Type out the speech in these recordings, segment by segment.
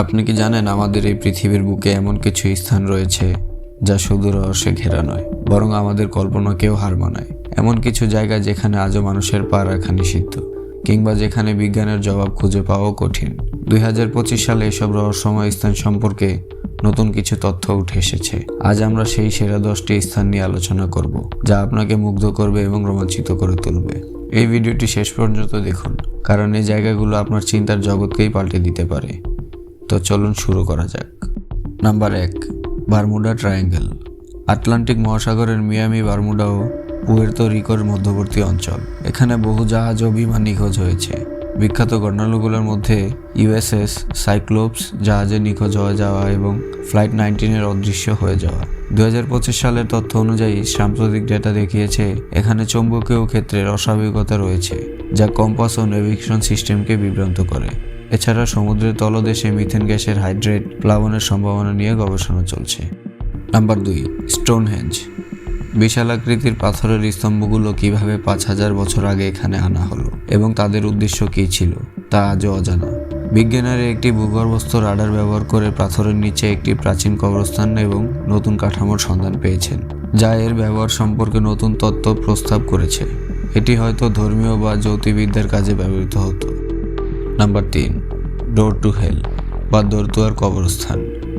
আপনি কি জানেন আমাদের এই পৃথিবীর বুকে এমন কিছু স্থান রয়েছে যা শুধু রহস্যে ঘেরা নয়, বরং আমাদের কল্পনাকেও হার মানায়? এমন কিছু জায়গা যেখানে আজও মানুষের পা রাখা নিষিদ্ধ, কিংবা যেখানে বিজ্ঞানের জবাব খুঁজে পাওয়াও কঠিন। দুই হাজার পঁচিশ সালে এসব রহস্যময় স্থান সম্পর্কে নতুন কিছু তথ্য উঠে এসেছে। আজ আমরা সেই সেরা দশটি স্থান নিয়ে আলোচনা করব, যা আপনাকে মুগ্ধ করবে এবং রোমাঞ্চিত করে তুলবে। এই ভিডিওটি শেষ পর্যন্ত দেখুন, কারণ এই জায়গাগুলো আপনার চিন্তার জগৎকেই পাল্টে দিতে পারে। তো চলুন শুরু করা যাক। নাম্বার এক, বারমুডা ট্রায়াঙ্গেল। আটলান্টিক মহাসাগরের মিয়ামি বারমুডা ও পুয়ের্তো রিকোর মধ্যবর্তী অঞ্চল। এখানে বহু জাহাজ ও বিমান নিখোঁজ হয়েছে। বিখ্যাত ঘটনাগুলোর মধ্যে ইউএসএস সাইক্লোপস, জাহাজে নিখোঁজ হয়ে যাওয়া এবং ফ্লাইট নাইনটিনের অদৃশ্য হয়ে যাওয়া। দু হাজার পঁচিশ সালের তথ্য অনুযায়ী সাম্প্রতিক ডেটা দেখিয়েছে, এখানে চৌম্বকীয় ক্ষেত্রের অস্বাভাবিকতা রয়েছে, যা কম্পাস ও নেভিগেশন সিস্টেমকে বিভ্রান্ত করে। এছাড়া সমুদ্রের তলদেশে মিথেন গ্যাসের হাইড্রেট প্লাবনের সম্ভাবনা নিয়ে গবেষণা চলছে। নাম্বার দুই স্টোনহেঞ্জ বিশাল আকৃতির পাথরের স্তম্ভগুলো কীভাবে পাঁচ হাজার বছর আগে এখানে আনা হলো এবং তাদের উদ্দেশ্য কী ছিল, তা আজও অজানা। বিজ্ঞানীরা একটি ভূগর্ভস্থ রাডার ব্যবহার করে পাথরের নিচে একটি প্রাচীন কবরস্থান এবং নতুন কাঠামোর সন্ধান পেয়েছেন, যা এর ব্যবহার সম্পর্কে নতুন তত্ত্ব প্রস্তাব করেছে। এটি হয়তো ধর্মীয় বা জ্যোতির্বিদ্যার কাজে ব্যবহৃত হতো। নাম্বার তিন ডোর টু হেল বা দরতুয়ার কবরস্থান।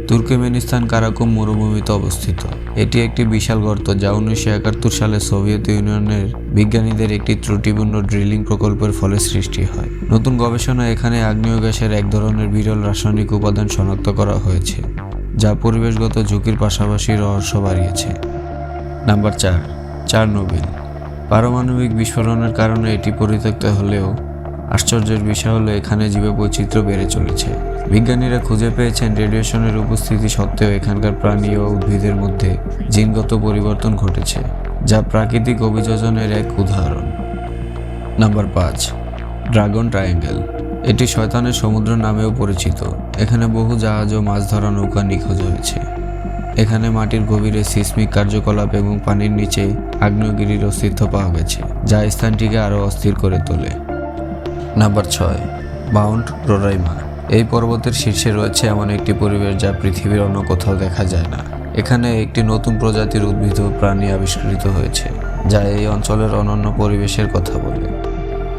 তুর্কমেনিস্তান কারাকুম মরুভূমিতে অবস্থিত। এটি একটি বিশাল গর্ত যা উনিশশো একাত্তর সালে সোভিয়েত ইউনিয়নের বিজ্ঞানীদের একটি ত্রুটিপূর্ণ ড্রিলিং প্রকল্পের ফলে সৃষ্টি হয়। নতুন গবেষণা এখানে আগ্নেয় গ্যাসের এক ধরনের বিরল রাসায়নিক উপাদান শনাক্ত করা হয়েছে, যা পরিবেশগত ঝুঁকির পাশাপাশি রহস্য বাড়িয়েছে। নাম্বার চার, চারনোবিল। পারমাণবিক বিস্ফোরণের কারণে এটি পরিত্যক্ত হলেও আশ্চর্যের বিষয় হলো, এখানে জীববৈচিত্র্য বেড়ে চলেছে। বিজ্ঞানীরা খুঁজে পেয়েছেন রেডিয়েশনের উপস্থিতি সত্ত্বেও এখানকার প্রাণী ও উদ্ভিদের মধ্যে জিনগত পরিবর্তন ঘটেছে, যা প্রাকৃতিক অভিযোজনের এক উদাহরণ। নাম্বার পাঁচ, ড্রাগন ট্রায়াঙ্গেল। এটি শয়তানের সমুদ্র নামেও পরিচিত। এখানে বহু জাহাজ ও মাছ ধরা নৌকা নিখোঁজ হয়েছে। এখানে মাটির গভীরে সিসমিক কার্যকলাপ এবং পানির নিচে আগ্নেয়গিরির অস্তিত্ব পাওয়া গেছে, যা স্থানটিকে আরও অস্থির করে তোলে। নাম্বার ছয়, মাউন্ট রোরাইমা। এই পর্বতের শীর্ষে রয়েছে এমন একটি পরিবেশ যা পৃথিবীর অন্য কোথাও দেখা যায় না। এখানে একটি নতুন প্রজাতির উদ্ভিদ ও প্রাণী আবিষ্কৃত হয়েছে, যা এই অঞ্চলের অনন্য পরিবেশের কথা বলে।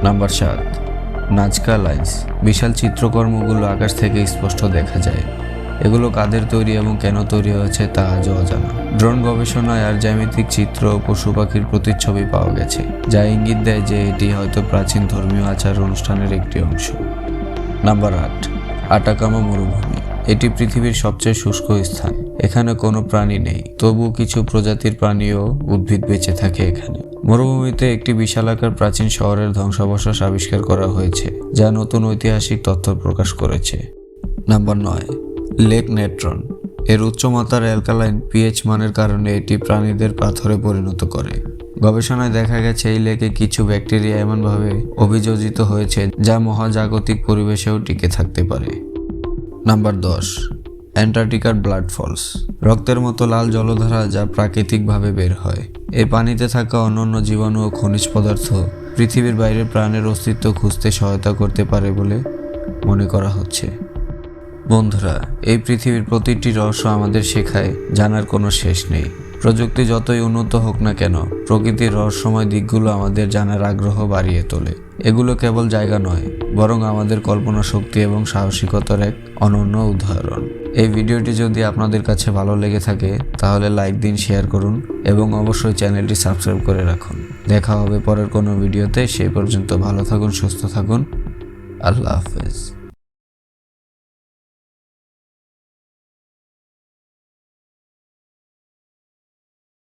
নাম্বার সাত, নাজকা লাইন্স। বিশাল চিত্রকর্মগুলো আকাশ থেকে স্পষ্ট দেখা যায়। এগুলো কাদের তৈরি এবং কেন তৈরি হয়েছে তা আজও অজানা। ড্রোন গবেষণায় আর জ্যামিতিক চিত্র পশু পাখির প্রতিচ্ছবি পাওয়া গেছে, যা ইঙ্গিত দেয় যে এটি হয়তো প্রাচীন ধর্মীয় আচার অনুষ্ঠানের একটি অংশ। নাম্বার আট, আটাকামা মরুভূমি। এটি পৃথিবীর সবচেয়ে শুষ্ক স্থান। এখানে কোনো প্রাণী নেই তবু কিছু প্রজাতির প্রাণী ও উদ্ভিদ বেঁচে থাকে এখানে। মরুভূমিতে একটি বিশালাকার প্রাচীন শহরের ধ্বংসাবশেষ আবিষ্কার করা হয়েছে, যা নতুন ঐতিহাসিক তথ্য প্রকাশ করেছে। নাম্বার নয় লেক নেট্রন। এর উচ্চমাত্রার অ্যালকালাইন পিএইচ মানের কারণে এটি প্রাণীদের পাথরে পরিণত করে। গবেষণায় দেখা গেছে, এই লেকে কিছু ব্যাকটেরিয়া এমনভাবে অভিযোজিত হয়েছে যা মহাজাগতিক পরিবেশেও টিকে থাকতে পারে। নাম্বার দশ, অ্যান্টার্কটিকার ব্লাড ফলস। রক্তের মতো লাল জলধারা যা প্রাকৃতিকভাবে বের হয়। এই পানিতে থাকা অন্যান্য জীবাণু ও খনিজ পদার্থ পৃথিবীর বাইরে প্রাণের অস্তিত্ব খুঁজতে সহায়তা করতে পারে বলে মনে করা হচ্ছে। বন্ধুরা, এই পৃথিবীর প্রতিটি রহস্য আমাদের শেখায়, জানার কোনো শেষ নেই। প্রযুক্তি যতই উন্নত হোক না কেন, প্রকৃতির রহস্যময় দিকগুলো আমাদের জানার আগ্রহ বাড়িয়ে তোলে। এগুলো কেবল জায়গা নয়, বরং আমাদের কল্পনা শক্তি এবং সাহসিকতার এক অনন্য উদাহরণ। এই ভিডিওটি যদি আপনাদের কাছে ভালো লেগে থাকে, তাহলে লাইক দিন, শেয়ার করুন এবং অবশ্যই চ্যানেলটি সাবস্ক্রাইব করে রাখুন। দেখা হবে পরের কোনো ভিডিওতে, সেই পর্যন্ত ভালো থাকুন, সুস্থ থাকুন। আল্লাহ হাফেজ।